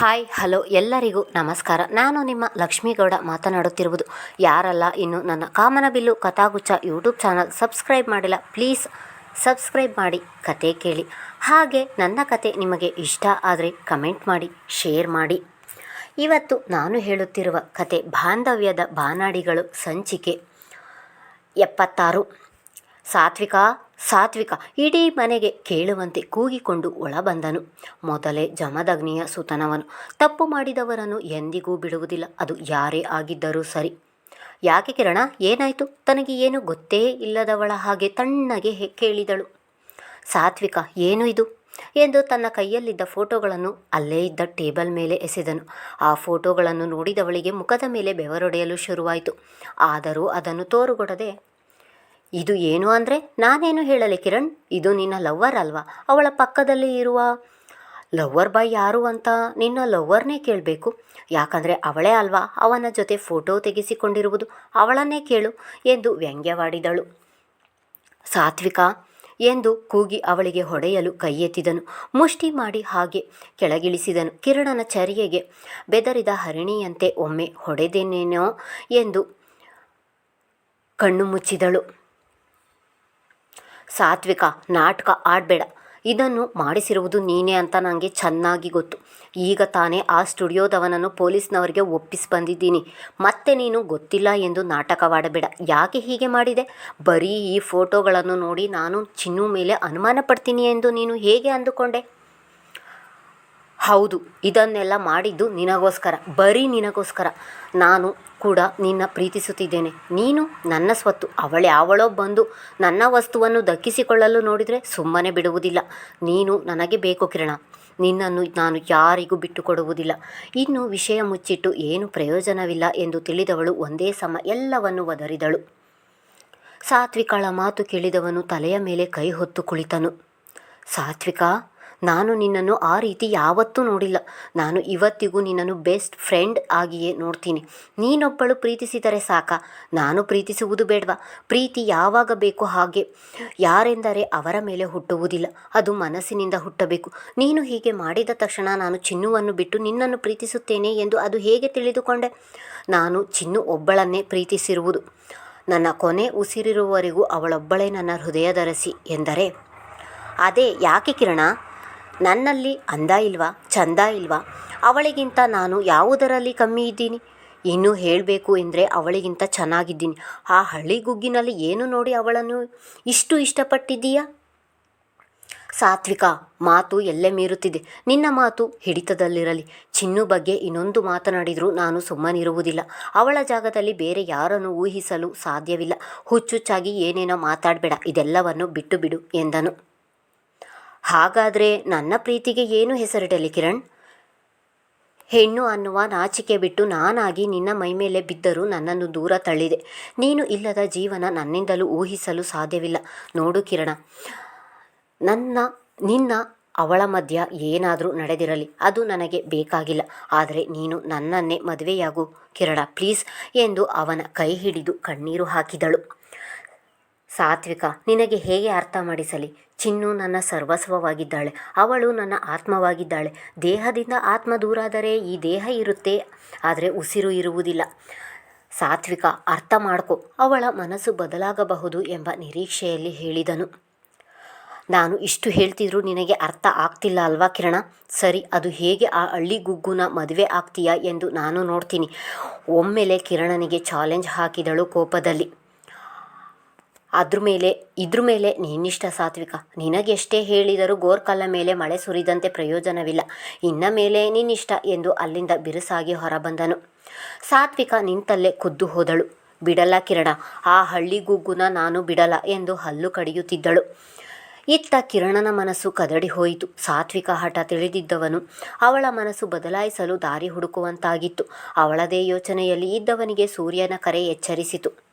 Hi hello ಎಲ್ಲರಿಗೂ ನಮಸ್ಕಾರ. ನಾನು ನಿಮ್ಮ ಲಕ್ಷ್ಮೀಗೌಡ ಮಾತನಾಡುತ್ತಿರುವುದು. ಯಾರಲ್ಲ, ಇನ್ನು ನನ್ನ Kamanabillu Kathaguchha YouTube channel subscribe ಮಾಡಿಲ್ಲ ಪ್ಲೀಸ್ ಸಬ್ಸ್ಕ್ರೈಬ್ ಮಾಡಿ ಕತೆ ಕೇಳಿ. ಹಾಗೆ ನನ್ನ ಕತೆ ನಿಮಗೆ ಇಷ್ಟ ಆದರೆ ಕಮೆಂಟ್ ಮಾಡಿ ಶೇರ್ ಮಾಡಿ. ಇವತ್ತು ನಾನು ಹೇಳುತ್ತಿರುವ ಕತೆ ಬಾಂಧವ್ಯದ ಬಾನಾಡಿಗಳು ಸಂಚಿಕೆ ಎಪ್ಪತ್ತಾರು. ಸಾತ್ವಿಕ ಸಾತ್ವಿಕ ಇಡೀ ಮನೆಗೆ ಕೇಳುವಂತೆ ಕೂಗಿಕೊಂಡು ಒಳಬಂದನು. ಮೊದಲೇ ಜಮದಗ್ನಿಯ ಸುತನವನು, ತಪ್ಪು ಮಾಡಿದವರನ್ನು ಎಂದಿಗೂ ಬಿಡುವುದಿಲ್ಲ, ಅದು ಯಾರೇ ಆಗಿದ್ದರೂ ಸರಿ. ಯಾಕೆ ಕಿರಣ, ಏನಾಯಿತು? ತನಗೆ ಏನು ಗೊತ್ತೇ ಇಲ್ಲದವಳ ಹಾಗೆ ತಣ್ಣಗೆ ಕೇಳಿದಳು. ಸಾತ್ವಿಕ, ಏನು ಇದು? ಎಂದು ತನ್ನ ಕೈಯಲ್ಲಿದ್ದ ಫೋಟೋಗಳನ್ನು ಅಲ್ಲೇ ಇದ್ದ ಟೇಬಲ್ ಮೇಲೆ ಎಸೆದನು. ಆ ಫೋಟೋಗಳನ್ನು ನೋಡಿದವಳಿಗೆ ಮುಖದ ಮೇಲೆ ಬೆವರೊಡೆಯಲು ಶುರುವಾಯಿತು. ಆದರೂ ಅದನ್ನು ತೋರುಗೊಡದೆ ಇದು ಏನು ಅಂದರೆ ನಾನೇನು ಹೇಳಲಿ ಕಿರಣ್? ಇದು ನಿನ್ನ ಲವ್ವರ್ ಅಲ್ವಾ? ಅವಳ ಪಕ್ಕದಲ್ಲಿ ಇರುವ ಲವ್ವರ್ ಬಾಯ್ ಯಾರು ಅಂತ ನಿನ್ನ ಲವ್ವರ್ನೇ ಕೇಳಬೇಕು. ಯಾಕಂದರೆ ಅವಳೇ ಅಲ್ವಾ? ಅವನ ಜೊತೆ ಫೋಟೋ ತೆಗೆಸಿಕೊಂಡಿರುವುದು ಅವಳನ್ನೇ ಕೇಳು ಎಂದು ವ್ಯಂಗ್ಯವಾಡಿದಳು. ಸಾತ್ವಿಕ ಎಂದು ಕೂಗಿ ಅವಳಿಗೆ ಹೊಡೆಯಲು ಕೈ ಎತ್ತಿದನು ಮುಷ್ಟಿ ಮಾಡಿ ಹಾಗೆ ಕೆಳಗಿಳಿಸಿದನು. ಕಿರಣನ ಚರಿಯೆಗೆ ಬೆದರಿದ ಹರಿಣಿಯಂತೆ ಒಮ್ಮೆ ಹೊಡೆದೇನೇನೋ ಎಂದು ಕಣ್ಣು ಮುಚ್ಚಿದಳು. ಸಾತ್ವಿಕ, ನಾಟಕ ಆಡಬೇಡ. ಇದನ್ನು ಮಾಡಿಸಿರುವುದು ನೀನೇ ಅಂತ ನನಗೆ ಚೆನ್ನಾಗಿ ಗೊತ್ತು. ಈಗ ತಾನೇ ಆ ಸ್ಟುಡಿಯೋದವನನ್ನು ಪೊಲೀಸ್ನವರಿಗೆ ಒಪ್ಪಿಸಿ ಬಂದಿದ್ದೀನಿ. ಮತ್ತೆ ನೀನು ಗೊತ್ತಿಲ್ಲ ಎಂದು ನಾಟಕವಾಡಬೇಡ. ಯಾಕೆ ಹೀಗೆ ಮಾಡಿದೆ? ಬರೀ ಈ ಫೋಟೋಗಳನ್ನು ನೋಡಿ ನಾನು ಚಿನ್ನು ಮೇಲೆ ಅನುಮಾನ ಪಡ್ತೀನಿ ಎಂದು ನೀನು ಹೇಗೆ ಅಂದುಕೊಂಡೆ? ಹೌದು, ಇದನ್ನೆಲ್ಲ ಮಾಡಿದ್ದು ನಿನಗೋಸ್ಕರ, ಬರೀ ನಿನಗೋಸ್ಕರ. ನಾನು ಕೂಡ ನಿನ್ನ ಪ್ರೀತಿಸುತ್ತಿದ್ದೇನೆ. ನೀನು ನನ್ನ ಸ್ವತ್ತು ಅವಳ್ಯಾವಳೋ ಬಂದು ನನ್ನ ವಸ್ತುವನ್ನು ದಕ್ಕಿಸಿಕೊಳ್ಳಲು ನೋಡಿದರೆ ಸುಮ್ಮನೆ ಬಿಡುವುದಿಲ್ಲ. ನೀನು ನನಗೆ ಬೇಕು ಕಿರಣ. ನಿನ್ನನ್ನು ನಾನು ಯಾರಿಗೂ ಬಿಟ್ಟು ಕೊಡುವುದಿಲ್ಲ ಇನ್ನು ವಿಷಯ ಮುಚ್ಚಿಟ್ಟು ಏನು ಪ್ರಯೋಜನವಿಲ್ಲ ಎಂದು ತಿಳಿದವಳು ಒಂದೇ ಸಮ ಎಲ್ಲವನ್ನು ಒದರಿದಳು. ಸಾತ್ವಿಕಳ ಮಾತು ಕೇಳಿದವನು ತಲೆಯ ಮೇಲೆ ಕೈ ಹೊತ್ತು ಕುಳಿತನು. ಸಾತ್ವಿಕ ನಾನು ನಿನ್ನನ್ನು ಆ ರೀತಿ ಯಾವತ್ತೂ ನೋಡಿಲ್ಲ. ನಾನು ಇವತ್ತಿಗೂ ನಿನ್ನನ್ನು ಬೆಸ್ಟ್ ಫ್ರೆಂಡ್ ಆಗಿಯೇ ನೋಡ್ತೀನಿ. ನೀನೊಬ್ಬಳು ಪ್ರೀತಿಸಿದರೆ ಸಾಕ. ನಾನು ಪ್ರೀತಿಸುವುದು ಬೇಡವಾ? ಪ್ರೀತಿ ಯಾವಾಗ ಬೇಕು ಹಾಗೆ. ಯಾರೆಂದರೆ ಅವರ ಮೇಲೆ ಹುಟ್ಟುವುದಿಲ್ಲ. ಅದು ಮನಸ್ಸಿನಿಂದ ಹುಟ್ಟಬೇಕು. ನೀನು ಹೀಗೆ ಮಾಡಿದ ತಕ್ಷಣ ನಾನು ಚಿನ್ನುವನ್ನು ಬಿಟ್ಟು ನಿನ್ನನ್ನು ಪ್ರೀತಿಸುತ್ತೇನೆ ಎಂದು ಅದು ಹೇಗೆ ತಿಳಿದುಕೊಂಡೆ? ನಾನು ಚಿನ್ನು ಒಬ್ಬಳನ್ನೇ ಪ್ರೀತಿಸಿರುವುದು. ನನ್ನ ಕೊನೆ ಉಸಿರಿರುವವರೆಗೂ ಅವಳೊಬ್ಬಳೇ ನನ್ನ ಹೃದಯದರಸಿ ಎಂದರೆ, ಅದೇ ಯಾಕೆ ಕಿರಣ? ನನ್ನಲ್ಲಿ ಅಂದ ಇಲ್ವಾ, ಚಂದ ಇಲ್ವಾ? ಅವಳಿಗಿಂತ ನಾನು ಯಾವುದರಲ್ಲಿ ಕಮ್ಮಿ ಇದ್ದೀನಿ? ಇನ್ನೂ ಹೇಳಬೇಕು ಎಂದರೆ ಅವಳಿಗಿಂತ ಚೆನ್ನಾಗಿದ್ದೀನಿ. ಆ ಹಳ್ಳಿ ಗುಗ್ಗಿನಲ್ಲಿ ಏನು ನೋಡಿ ಅವಳನ್ನು ಇಷ್ಟು ಇಷ್ಟಪಟ್ಟಿದ್ದೀಯಾ? ಸಾತ್ವಿಕ, ಮಾತು ಎಲ್ಲೇ ಮೀರುತ್ತಿದೆ. ನಿನ್ನ ಮಾತು ಹಿಡಿತದಲ್ಲಿರಲಿ. ಚಿನ್ನು ಬಗ್ಗೆ ಇನ್ನೊಂದು ಮಾತನಾಡಿದರೂ ನಾನು ಸುಮ್ಮನಿರುವುದಿಲ್ಲ. ಅವಳ ಜಾಗದಲ್ಲಿ ಬೇರೆ ಯಾರನ್ನು ಊಹಿಸಲು ಸಾಧ್ಯವಿಲ್ಲ. ಹುಚ್ಚುಚ್ಚಾಗಿ ಏನೇನೋ ಮಾತಾಡಬೇಡ. ಇದೆಲ್ಲವನ್ನು ಬಿಟ್ಟು ಬಿಡು ಎಂದನು. ಹಾಗಾದರೆ ನನ್ನ ಪ್ರೀತಿಗೆ ಏನು ಹೆಸರಿಡಲಿ ಕಿರಣ್? ಹೆಣ್ಣು ಅನ್ನುವ ನಾಚಿಕೆ ಬಿಟ್ಟು ನಾನಾಗಿ ನಿನ್ನ ಮೈಮೇಲೆ ಬಿದ್ದರೂ ನನ್ನನ್ನು ದೂರ ತಳ್ಳಿದೆ. ನೀನು ಇಲ್ಲದ ಜೀವನ ನನ್ನಿಂದಲೂ ಊಹಿಸಲು ಸಾಧ್ಯವಿಲ್ಲ. ನೋಡು ಕಿರಣ, ನನ್ನ, ನಿನ್ನ, ಅವಳ ಮಧ್ಯ ಏನಾದರೂ ನಡೆದಿರಲಿ. ಅದು ನನಗೆ ಬೇಕಾಗಿಲ್ಲ. ಆದರೆ ನೀನು ನನ್ನನ್ನೇ ಮದುವೆಯಾಗು ಕಿರಣ, ಪ್ಲೀಸ್ ಎಂದು ಅವನ ಕೈ ಹಿಡಿದು ಕಣ್ಣೀರು ಹಾಕಿದಳು. ಸಾತ್ವಿಕ, ನಿನಗೆ ಹೇಗೆ ಅರ್ಥ ಮಾಡಿಸಲಿ? ಚಿನ್ನು ನನ್ನ ಸರ್ವಸ್ವವಾಗಿದ್ದಾಳೆ, ಅವಳು ನನ್ನ ಆತ್ಮವಾಗಿದ್ದಾಳೆ. ದೇಹದಿಂದ ಆತ್ಮ ದೂರಾದರೆ ಈ ದೇಹ ಇರುತ್ತೆ, ಆದರೆ ಉಸಿರು ಇರುವುದಿಲ್ಲ. ಸಾತ್ವಿಕ, ಅರ್ಥ ಮಾಡ್ಕೊ, ಅವಳ ಮನಸ್ಸು ಬದಲಾಗಬಹುದು ಎಂಬ ನಿರೀಕ್ಷೆಯಲ್ಲಿ ಹೇಳಿದನು. ನಾನು ಇಷ್ಟು ಹೇಳ್ತಿದ್ರು ನಿನಗೆ ಅರ್ಥ ಆಗ್ತಿಲ್ಲ ಅಲ್ವಾ ಕಿರಣ? ಸರಿ, ಅದು ಹೇಗೆ ಆ ಹಳ್ಳಿ ಗುಗ್ಗುನ ಮದುವೆ ಆಗ್ತೀಯಾ ಎಂದು ನಾನು ನೋಡ್ತೀನಿ. ಒಮ್ಮೆಲೆ ಕಿರಣನಿಗೆ ಚಾಲೆಂಜ್ ಹಾಕಿದಳು ಕೋಪದಲ್ಲಿ. ಅದ್ರ ಮೇಲೆ, ಇದ್ರ ಮೇಲೆ ನೀನಿಷ್ಟ ಸಾತ್ವಿಕ. ನಿನಗೆಷ್ಟೇ ಹೇಳಿದರೂ ಗೋರ್ಕಲ್ಲ ಮೇಲೆ ಮಳೆ ಸುರಿದಂತೆ ಪ್ರಯೋಜನವಿಲ್ಲ. ಇನ್ನ ಮೇಲೆ ನಿನ್ನಿಷ್ಟ ಎಂದು ಅಲ್ಲಿಂದ ಬಿರುಸಾಗಿ ಹೊರಬಂದನು. ಸಾತ್ವಿಕ ನಿಂತಲ್ಲೇ ಖುದ್ದು ಹೋದಳು. ಬಿಡಲ್ಲ ಕಿರಣ, ಆ ಹಳ್ಳಿ ಗುಗ್ಗುನ ನಾನು ಬಿಡಲ್ಲ ಎಂದು ಹಲ್ಲು ಕಡಿಯುತ್ತಿದ್ದಳು. ಇತ್ತ ಕಿರಣನ ಮನಸ್ಸು ಕದಡಿ ಹೋಯಿತು. ಸಾತ್ವಿಕ ಹಠ ತಿಳಿದಿದ್ದವನು. ಅವಳ ಮನಸ್ಸು ಬದಲಾಯಿಸಲು ದಾರಿ ಹುಡುಕುವಂತಾಗಿತ್ತು. ಅವಳದೇ ಯೋಚನೆಯಲ್ಲಿ ಇದ್ದವನಿಗೆ ಸೂರ್ಯನ ಕರೆ ಎಚ್ಚರಿಸಿತು.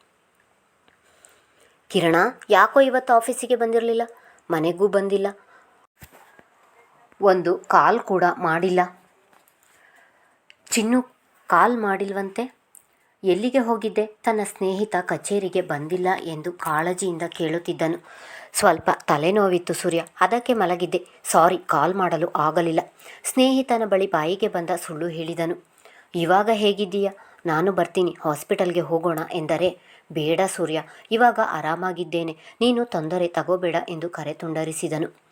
ಕಿರಣ ಯಾಕೋ ಇವತ್ತು ಆಫೀಸಿಗೆ ಬಂದಿರಲಿಲ್ಲ? ಮನೆಗೂ ಬಂದಿಲ್ಲ. ಒಂದು ಕಾಲ್ ಕೂಡ ಮಾಡಿಲ್ಲ. ಚಿನ್ನು ಕಾಲ್ ಮಾಡಿಲ್ವಂತೆ? ಎಲ್ಲಿಗೆ ಹೋಗಿದ್ದೆ? ತನ್ನ ಸ್ನೇಹಿತ ಕಚೇರಿಗೆ ಬಂದಿಲ್ಲ ಎಂದು ಕಾಳಜಿಯಿಂದ ಕೇಳುತ್ತಿದ್ದನು. ಸ್ವಲ್ಪ ತಲೆನೋವಿತ್ತು ಸೂರ್ಯ. ಅದಕ್ಕೆ ಮಲಗಿದ್ದೆ. ಸಾರಿ, ಕಾಲ್ ಮಾಡಲು ಆಗಲಿಲ್ಲ. ಸ್ನೇಹಿತನ ಬಳಿ ಬಾಯಿಗೆ ಬಂದ ಸುಳ್ಳು ಹೇಳಿದನು. ಇವಾಗ ಹೇಗಿದ್ದೀಯಾ? ನಾನು ಬರ್ತೀನಿ, ಹಾಸ್ಪಿಟಲ್ಗೆ ಹೋಗೋಣ ಎಂದರೆ, ಬೇಡ ಸೂರ್ಯ, ಇವಾಗ ಆರಾಮಾಗಿದ್ದೇನೆ, ನೀನು ತೊಂದರೆ ತಗೋಬೇಡ ಎಂದು ಕರೆ ತುಂಡರಿಸಿದನು.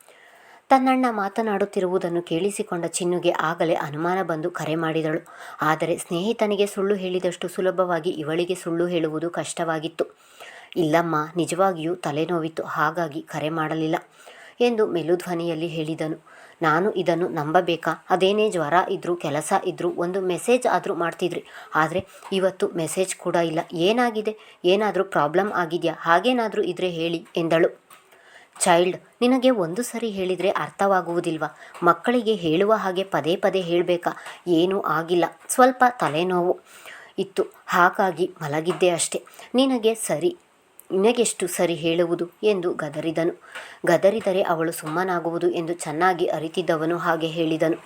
ತನ್ನಣ್ಣ ಮಾತನಾಡುತ್ತಿರುವುದನ್ನು ಕೇಳಿಸಿಕೊಂಡ ಚಿನ್ನುಗೆ ಆಗಲೇ ಅನುಮಾನ ಬಂದು ಕರೆ ಮಾಡಿದಳು. ಆದರೆ ಸ್ನೇಹಿತನಿಗೆ ಸುಳ್ಳು ಹೇಳಿದಷ್ಟು ಸುಲಭವಾಗಿ ಇವಳಿಗೆ ಸುಳ್ಳು ಹೇಳುವುದು ಕಷ್ಟವಾಗಿತ್ತು. ಇಲ್ಲಮ್ಮ, ನಿಜವಾಗಿಯೂ ತಲೆನೋವಿತ್ತು, ಹಾಗಾಗಿ ಕರೆ ಮಾಡಲಿಲ್ಲ ಎಂದು ಮೆಲುಧ್ವನಿಯಲ್ಲಿ ಹೇಳಿದನು. ನಾನು ಇದನ್ನು ನಂಬಬೇಕಾ? ಅದೇನೇ ಜ್ವರ ಇದ್ದರೂ ಕೆಲಸ ಇದ್ದರೂ ಒಂದು ಮೆಸೇಜ್ ಆದರೂ ಮಾಡ್ತಿದ್ರಿ. ಆದರೆ ಇವತ್ತು ಮೆಸೇಜ್ ಕೂಡ ಇಲ್ಲ. ಏನಾಗಿದೆ? ಏನಾದರೂ ಪ್ರಾಬ್ಲಮ್ ಆಗಿದೆಯಾ? ಹಾಗೇನಾದರೂ ಇದ್ರೆ ಹೇಳಿ ಎಂದಳು. ಚೈಲ್ಡ್, ನಿನಗೆ ಒಂದು ಸರಿ ಹೇಳಿದರೆ ಅರ್ಥವಾಗುವುದಿಲ್ವಾ? ಮಕ್ಕಳಿಗೆ ಹೇಳುವ ಹಾಗೆ ಪದೇ ಪದೇ ಹೇಳಬೇಕಾ? ಏನೂ ಆಗಿಲ್ಲ. ಸ್ವಲ್ಪ ತಲೆನೋವು ಇತ್ತು. ಹಾಗಾಗಿ ಮಲಗಿದ್ದೆ ಅಷ್ಟೆ. ನಿನಗೆ ಸರಿ ನಿನಗೆಷ್ಟು ಸರಿ ಹೇಳುವುದು? ಎಂದು ಗದರಿದನು. ಗದರಿದರೆ ಅವಳು ಸುಮ್ಮನಾಗುವುದು ಎಂದು ಚೆನ್ನಾಗಿ ಅರಿತಿದ್ದವನು ಹಾಗೆ ಹೇಳಿದನು.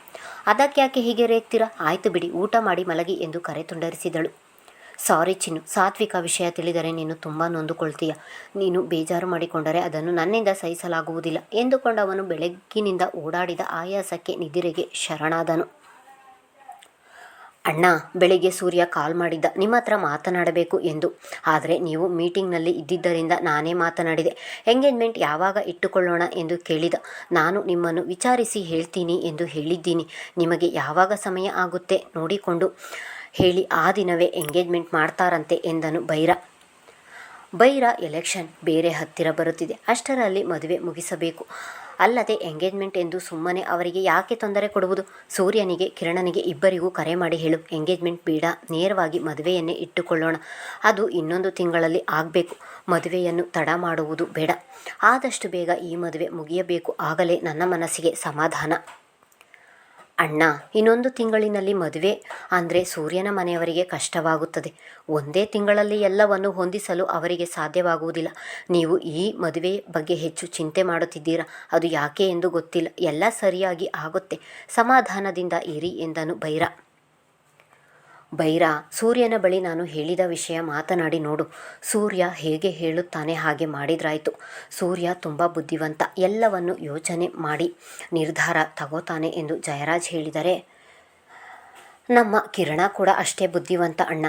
ಅದಕ್ಕ್ಯಾಕೆ ಹೀಗೆ ರೇಗ್ತೀರಾ? ಆಯ್ತು ಬಿಡಿ, ಊಟ ಮಾಡಿ ಮಲಗಿ ಎಂದು ಕರೆ ತುಂಡರಿಸಿದಳು ಸಾರಿ ಚಿನ್ನು, ಸಾತ್ವಿಕ ವಿಷಯ ತಿಳಿದರೆ ನೀನು ತುಂಬ ನೊಂದುಕೊಳ್ತೀಯ. ನೀನು ಬೇಜಾರು ಮಾಡಿಕೊಂಡರೆ ಅದನ್ನು ನನ್ನಿಂದ ಸಹಿಸಲಾಗುವುದಿಲ್ಲ ಎಂದುಕೊಂಡವನು ಬೆಳಗ್ಗಿನಿಂದ ಓಡಾಡಿದ ಆಯಾಸಕ್ಕೆ ನಿದಿರೆಗೆ ಶರಣಾದನು. ಅಣ್ಣ, ಬೆಳಿಗ್ಗೆ ಸೂರ್ಯ ಕಾಲ್ ಮಾಡಿದ್ದ, ನಿಮ್ಮ ಹತ್ರ ಮಾತನಾಡಬೇಕು ಎಂದು. ಆದರೆ ನೀವು ಮೀಟಿಂಗ್ನಲ್ಲಿ ಇದ್ದಿದ್ದರಿಂದ ನಾನೇ ಮಾತನಾಡಿದೆ. ಎಂಗೇಜ್ಮೆಂಟ್ ಯಾವಾಗ ಇಟ್ಟುಕೊಳ್ಳೋಣ ಎಂದು ಕೇಳಿದ. ನಾನು ನಿಮ್ಮನ್ನು ವಿಚಾರಿಸಿ ಹೇಳ್ತೀನಿ ಎಂದು ಹೇಳಿದ್ದೀನಿ. ನಿಮಗೆ ಯಾವಾಗ ಸಮಯ ಆಗುತ್ತೆ? ನೋಡಿಕೊಂಡು ಹೇಳಿ, ಆ ದಿನವೇ ಎಂಗೇಜ್ಮೆಂಟ್ ಮಾಡ್ತಾರಂತೆ ಎಂದನು ಬೈರ. ಬೈರ ಎಲೆಕ್ಷನ್ ಬೇರೆ ಹತ್ತಿರ ಬರುತ್ತಿದೆ. ಅಷ್ಟರಲ್ಲಿ ಮದುವೆ ಮುಗಿಸಬೇಕು. ಅಲ್ಲದೆ ಎಂಗೇಜ್ಮೆಂಟ್ ಎಂದು ಸುಮ್ಮನೆ ಅವರಿಗೆ ಯಾಕೆ ತೊಂದರೆ ಕೊಡುವುದು? ಸೂರ್ಯನಿಗೆ, ಕಿರಣನಿಗೆ ಇಬ್ಬರಿಗೂ ಕರೆ ಮಾಡಿ ಹೇಳು. ಎಂಗೇಜ್ಮೆಂಟ್ ಬೇಡ. ನೇರವಾಗಿ ಮದುವೆಯನ್ನೇ ಇಟ್ಟುಕೊಳ್ಳೋಣ. ಅದು ಇನ್ನೊಂದು ತಿಂಗಳಲ್ಲಿ ಆಗಬೇಕು. ಮದುವೆಯನ್ನು ತಡ ಮಾಡುವುದು ಬೇಡ. ಆದಷ್ಟು ಬೇಗ ಈ ಮದುವೆ ಮುಗಿಯಬೇಕು. ಆಗಲೇ ನನ್ನ ಮನಸ್ಸಿಗೆ ಸಮಾಧಾನ. ಅಣ್ಣ, ಇನ್ನೊಂದು ತಿಂಗಳಿನಲ್ಲಿ ಮದುವೆ. ಅಂದರೆ ಸೂರ್ಯನ ಮನೆಯವರಿಗೆ ಕಷ್ಟವಾಗುತ್ತದೆ. ಒಂದೇ ತಿಂಗಳಲ್ಲಿ ಎಲ್ಲವನ್ನು ಹೊಂದಿಸಲು ಅವರಿಗೆ ಸಾಧ್ಯವಾಗುವುದಿಲ್ಲ. ನೀವು ಈ ಮದುವೆ ಬಗ್ಗೆ ಹೆಚ್ಚು ಚಿಂತೆ ಮಾಡುತ್ತಿದ್ದೀರಾ? ಅದು ಯಾಕೆ ಎಂದು ಗೊತ್ತಿಲ್ಲ. ಎಲ್ಲ ಸರಿಯಾಗಿ ಆಗುತ್ತೆ. ಸಮಾಧಾನದಿಂದ ಇರಿ ಎಂದನು ಬೈರ ಬೈರ, ಸೂರ್ಯನ ಬಳಿ ನಾನು ಹೇಳಿದ ವಿಷಯ ಮಾತನಾಡಿ ನೋಡು. ಸೂರ್ಯ ಹೇಗೆ ಹೇಳುತ್ತಾನೆ ಹಾಗೆ ಮಾಡಿದ್ರಾಯ್ತು. ಸೂರ್ಯ ತುಂಬ ಬುದ್ಧಿವಂತ, ಎಲ್ಲವನ್ನು ಯೋಚನೆ ಮಾಡಿ ನಿರ್ಧಾರ ತಗೋತಾನೆ ಎಂದು ಜಯರಾಜ್ ಹೇಳಿದರೆ, ನಮ್ಮ ಕಿರಣ ಕೂಡ ಅಷ್ಟೇ ಬುದ್ಧಿವಂತ ಅಣ್ಣ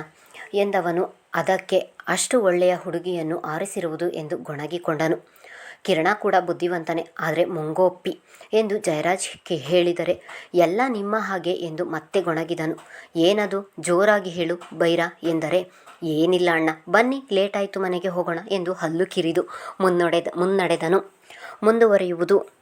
ಎಂದವನು. ಅದಕ್ಕೆ ಅಷ್ಟು ಒಳ್ಳೆಯ ಹುಡುಗಿಯನ್ನು ಆರಿಸಿರುವುದು ಎಂದು ಗೊಣಗಿಕೊಂಡನು. ಕಿರಣ ಕೂಡ ಬುದ್ಧಿವಂತನೇ, ಆದರೆ ಮುಂಗೋಪ್ಪಿ ಎಂದು ಜಯರಾಜ್ ಹೇಳಿದರೆ, ಎಲ್ಲ ನಿಮ್ಮ ಹಾಗೆ ಎಂದು ಮತ್ತೆ ಗೊಣಗಿದನು. ಏನದು? ಜೋರಾಗಿ ಹೇಳು ಬೈರ ಎಂದರೆ, ಏನಿಲ್ಲ ಅಣ್ಣ, ಬನ್ನಿ ಲೇಟಾಯಿತು ಮನೆಗೆ ಹೋಗೋಣ ಎಂದು ಹಲ್ಲು ಕಿರಿದು ಮುನ್ನಡೆದ ಮುನ್ನಡೆದನು. ಮುಂದುವರಿಯುವುದು